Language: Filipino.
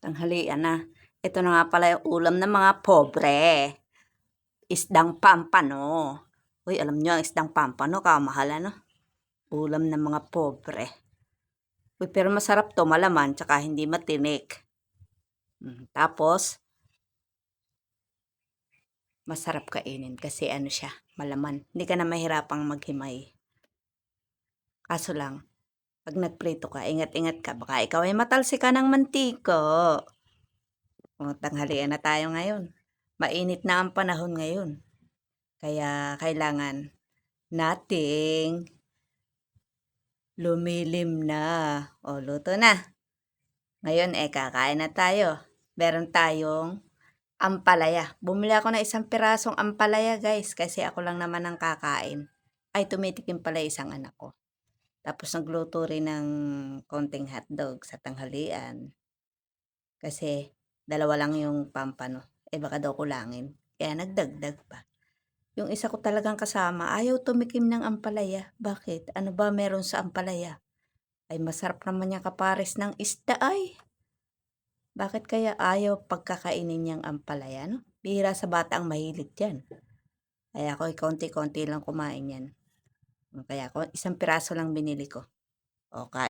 Tanghalian na. Ito na nga pala yung ulam ng mga pobre. Isdang pampano. Uy, alam nyo, ang isdang pampano, kamahal ano? Ulam ng mga pobre. Uy, pero masarap to, malaman, tsaka hindi matinik. Mm, Tapos, masarap kainin kasi ano siya, malaman. Hindi ka na mahirapang maghimay. Kaso lang, pag nagprito ka, ingat-ingat ka. Baka ikaw ay matalsi ka ng mantiko. O, tanghalian na tayo ngayon. Mainit na ang panahon ngayon. Kaya kailangan nating lumilim na. O, luto na. Ngayon, eh, kakain na tayo. Meron tayong ampalaya. Bumili ako ng isang pirasong ampalaya, guys. Kasi ako lang naman ang kakain. Ay, tumitikim pala isang anak ko. Tapos nagluto rin ng konting hotdog sa tanghalian. Kasi dalawa lang yung pampano. Eh baka daw kulangin. Kaya nagdagdag pa. Yung isa ko talagang kasama, ayaw tumikim ng ampalaya. Bakit? Ano ba meron sa ampalaya? Ay masarap naman yung kapares ng isda ay. Bakit kaya ayaw pagkakainin niyang ampalaya, no? Bihira sa bata ang mahilig yan. Kaya ako, konti-konti lang kumain yan. Kaya ako, isang piraso lang binili ko. O, kain.